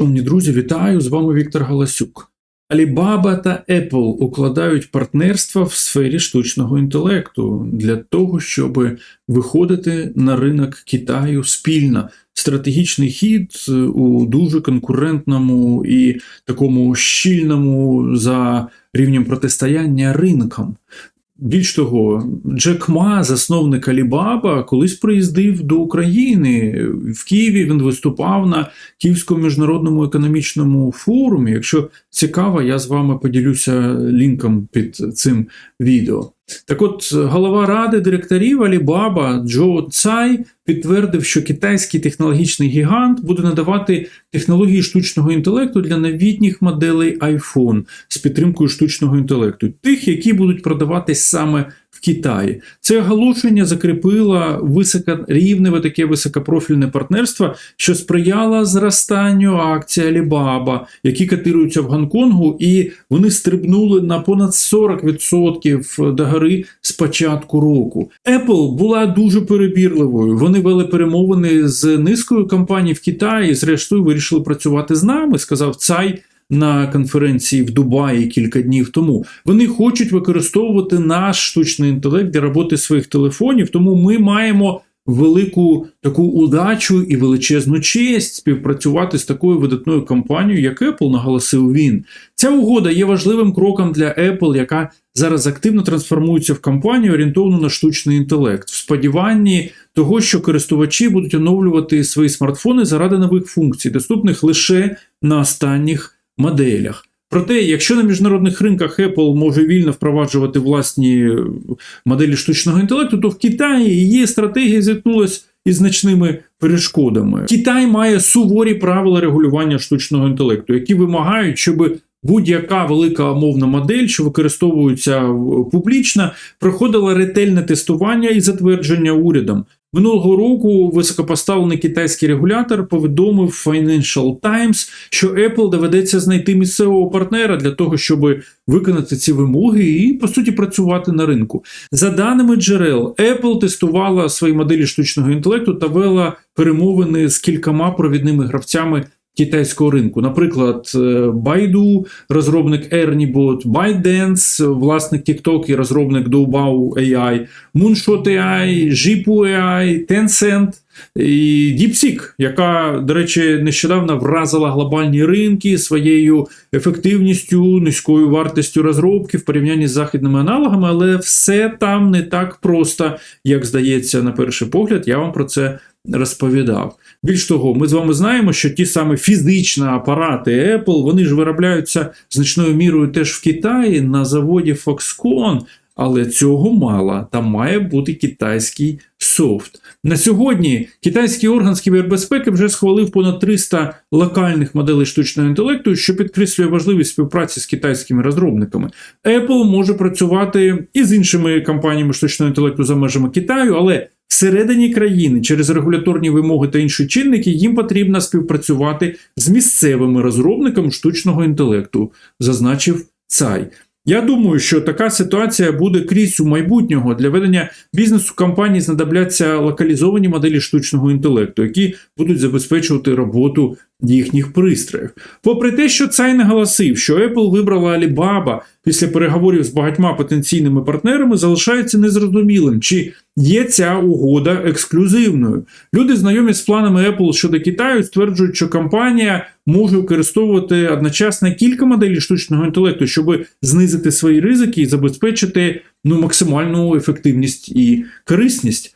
Шановні друзі, вітаю! З вами Віктор Галасюк. Alibaba та Apple укладають партнерства в сфері штучного інтелекту для того, щоб виходити на ринок Китаю спільно. Стратегічний хід у дуже конкурентному і такому щільному за рівнем протистояння ринкам. Більш того, Джек Ма, засновник Алібаба, колись приїздив до України. В Києві він виступав на Київському міжнародному економічному форумі. Якщо цікаво, я з вами поділюся лінком під цим відео. Так от, голова ради директорів Алібаба Джо Цай підтвердив, що китайський технологічний гігант буде надавати технології штучного інтелекту для новітніх моделей iPhone з підтримкою штучного інтелекту, тих, які будуть продаватись саме Китаї. Це оголошення закріпило високорівневе таке високопрофільне партнерство, що сприяло зростанню акцій Alibaba, які котируються в Гонконгу, і вони стрибнули на понад 40% до гори з початку року. Apple була дуже перебірливою. Вони вели перемовини з низкою компаній в Китаї. Зрештою, вирішили працювати з нами. Сказав Цай на конференції в Дубаї кілька днів тому. Вони хочуть використовувати наш штучний інтелект для роботи своїх телефонів, тому ми маємо. Велику таку удачу і величезну честь співпрацювати з такою видатною компанією, як Apple, наголосив він. Ця угода є важливим кроком для Apple, яка зараз активно трансформується в компанію, орієнтовану на штучний інтелект, в сподіванні того, що користувачі будуть оновлювати свої смартфони заради нових функцій, доступних лише на останніх моделях. Проте, якщо на міжнародних ринках Apple може вільно впроваджувати власні моделі штучного інтелекту, то в Китаї її стратегія зіткнулася із значними перешкодами. Китай має суворі правила регулювання штучного інтелекту, які вимагають, щоб будь-яка велика мовна модель, що використовується публічно, проходила ретельне тестування і затвердження урядом. Минулого року високопоставлений китайський регулятор повідомив Financial Times, що Apple доведеться знайти місцевого партнера для того, щоб виконати ці вимоги і по суті працювати на ринку. За даними джерел, Apple тестувала свої моделі штучного інтелекту та вела перемовини з кількома провідними гравцями китайського ринку. Наприклад, е, Baidu, розробник ErnieBot, ByteDance, власник TikTok і розробник Doubao AI, Moonshot AI, Jipu AI, Tencent і DeepSeek, яка, до речі, нещодавно вразила глобальні ринки своєю ефективністю, низькою вартістю розробки в порівнянні з західними аналогами, але все там не так просто, як здається, на перший погляд. Я вам про це розповідав. Більш того, ми з вами знаємо, що ті самі фізичні апарати Apple вони ж виробляються значною мірою теж в Китаї на заводі Foxconn, але цього мало. Там має бути китайський софт. На сьогодні китайський орган з кібербезпеки вже схвалив понад 300 локальних моделей штучного інтелекту, що підкреслює важливість співпраці з китайськими розробниками. Apple може працювати і з іншими компаніями штучного інтелекту за межами Китаю, але Всередині країни через регуляторні вимоги та інші чинники їм потрібно співпрацювати з місцевими розробниками штучного інтелекту, зазначив Цай. Я думаю, що така ситуація буде крізь у майбутнього для ведення бізнесу компаній знадобляться локалізовані моделі штучного інтелекту, які будуть забезпечувати роботу їхніх пристроїв. Попри те, що Цай наголосив, що Apple вибрала Alibaba після переговорів з багатьма потенційними партнерами, залишається незрозумілим, чи є ця угода ексклюзивною. Люди, знайомі з планами Apple щодо Китаю, стверджують, що компанія може використовувати одночасно кілька моделей штучного інтелекту, щоб знизити свої ризики і забезпечити ну, максимальну ефективність і корисність.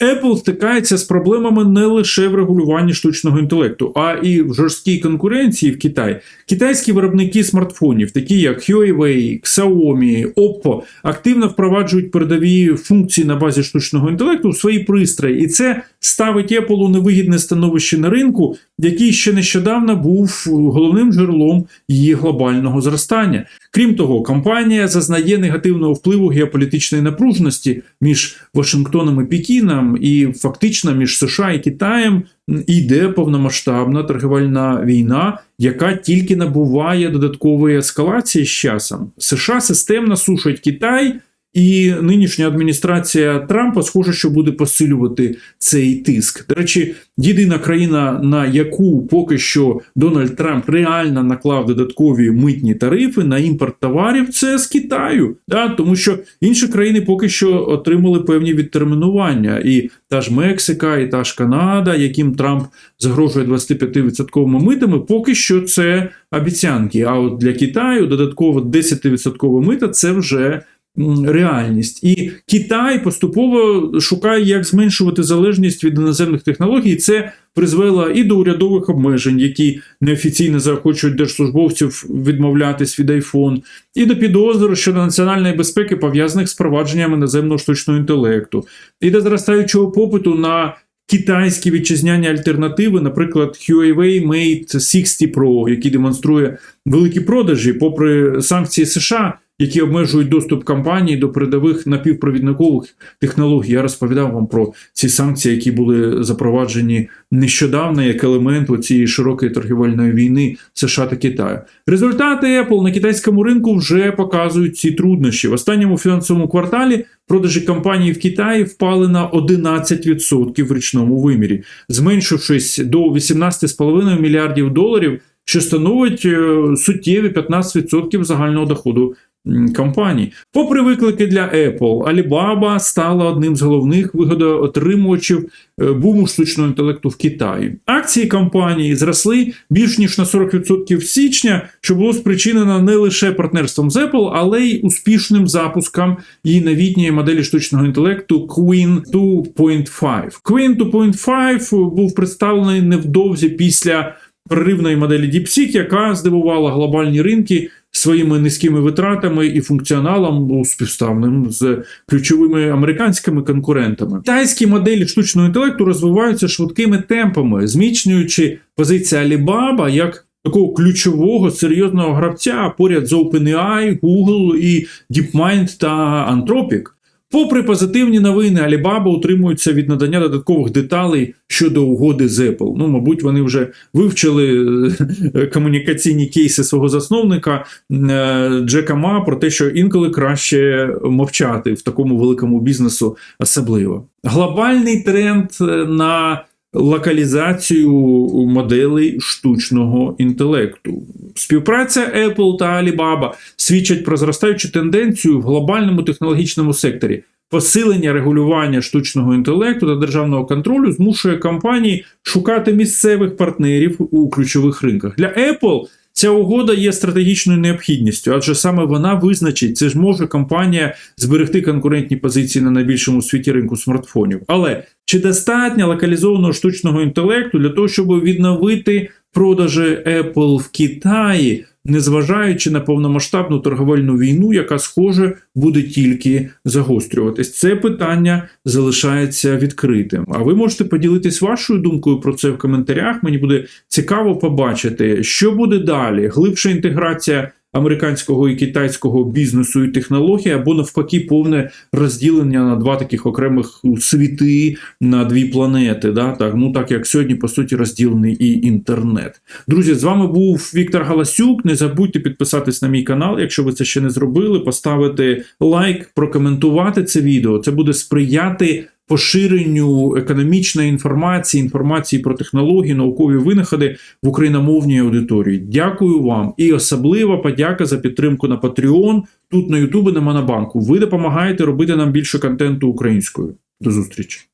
Apple стикається з проблемами не лише в регулюванні штучного інтелекту, а і в жорсткій конкуренції в Китаї. Китайські виробники смартфонів, такі як Huawei, Xiaomi, Oppo, активно впроваджують передові функції на базі штучного інтелекту в свої пристрої, і це ставить Apple у невигідне становище на ринку, який ще нещодавно був головним джерелом її глобального зростання. Крім того, компанія зазнає негативного впливу геополітичної напруженості між Вашингтоном і Пекіном, і фактично між США і Китаєм йде повномасштабна торгівельна війна, яка тільки набуває додаткової ескалації з часом. США системно сушать Китай. І нинішня адміністрація Трампа схоже, що буде посилювати цей тиск. До речі, єдина країна, на яку поки що Дональд Трамп реально наклав додаткові митні тарифи на імпорт товарів, це з Китаю. Да? Тому що інші країни поки що отримали певні відтермінування. І та ж Мексика, і та ж Канада, яким Трамп загрожує 25% митами, поки що це обіцянки. А от для Китаю додатково 10% мита це вже реальність. І Китай поступово шукає, як зменшувати залежність від іноземних технологій. Це призвело і до урядових обмежень, які неофіційно заохочують держслужбовців відмовлятись від iPhone, і до підозр щодо національної безпеки, пов'язаних з провадженням іноземного штучного інтелекту, і до зростаючого попиту на китайські вітчизняні альтернативи, наприклад, Huawei Mate 60 Pro, який демонструє великі продажі, попри санкції США, які обмежують доступ компаній до передових напівпровідникових технологій. Я розповідав вам про ці санкції, які були запроваджені нещодавно як елемент цієї широкої торгівельної війни США та Китаю. Результати Apple на китайському ринку вже показують ці труднощі. В останньому фінансовому кварталі продажі компаній в Китаї впали на 11% в річному вимірі, зменшившись до 18,5 мільярдів доларів, що становить е, суттєві 15% загального доходу компаній. Попри виклики для Apple, Alibaba стала одним з головних вигодоотримувачів е, буму штучного інтелекту в Китаї. Акції компанії зросли більш ніж на 40% з січня, що було спричинено не лише партнерством з Apple, але й успішним запуском її новітньої моделі штучного інтелекту Queen 2.5. Queen 2.5 був представлений невдовзі після проривної моделі DeepSeek, яка здивувала глобальні ринки своїми низькими витратами і функціоналом співставним з ключовими американськими конкурентами. Китайські моделі штучного інтелекту розвиваються швидкими темпами, зміцнюючи позицію Alibaba як такого ключового серйозного гравця поряд з OpenAI, Google і DeepMind та Anthropic. Попри позитивні новини, Alibaba утримується від надання додаткових деталей щодо угоди з Apple. Ну, мабуть, вони вже вивчили е, комунікаційні кейси свого засновника е, Джека Ма про те, що інколи краще мовчати в такому великому бізнесу особливо. Глобальний тренд е, на локалізацію моделей штучного інтелекту. Співпраця Apple та Alibaba свідчать про зростаючу тенденцію в глобальному технологічному секторі. Посилення регулювання штучного інтелекту та державного контролю змушує компанії шукати місцевих партнерів у ключових ринках. Для Apple ця угода є стратегічною необхідністю, адже саме вона визначить, це ж може компанія зберегти конкурентні позиції на найбільшому світі ринку смартфонів. Але чи достатньо локалізованого штучного інтелекту для того, щоб відновити продажі Apple в Китаї, незважаючи на повномасштабну торговельну війну, яка, схоже, буде тільки загострюватись? Це питання залишається відкритим. А ви можете поділитись вашою думкою про це в коментарях. Мені буде цікаво побачити, що буде далі. Глибша інтеграція американського і китайського бізнесу і технологій, або навпаки, повне розділення на два таких окремих світи на дві планети. Да? Так, ну так як сьогодні, по суті, розділений і інтернет. Друзі, з вами був Віктор Галасюк. Не забудьте підписатись на мій канал, якщо ви це ще не зробили, поставити лайк, прокоментувати це відео. Це буде сприяти. Поширенню економічної інформації, інформації про технології, наукові винаходи в україномовній аудиторії. Дякую вам і особлива подяка за підтримку на Patreon, тут на Ютубі на Монобанку. Ви допомагаєте робити нам більше контенту українською. До зустрічі.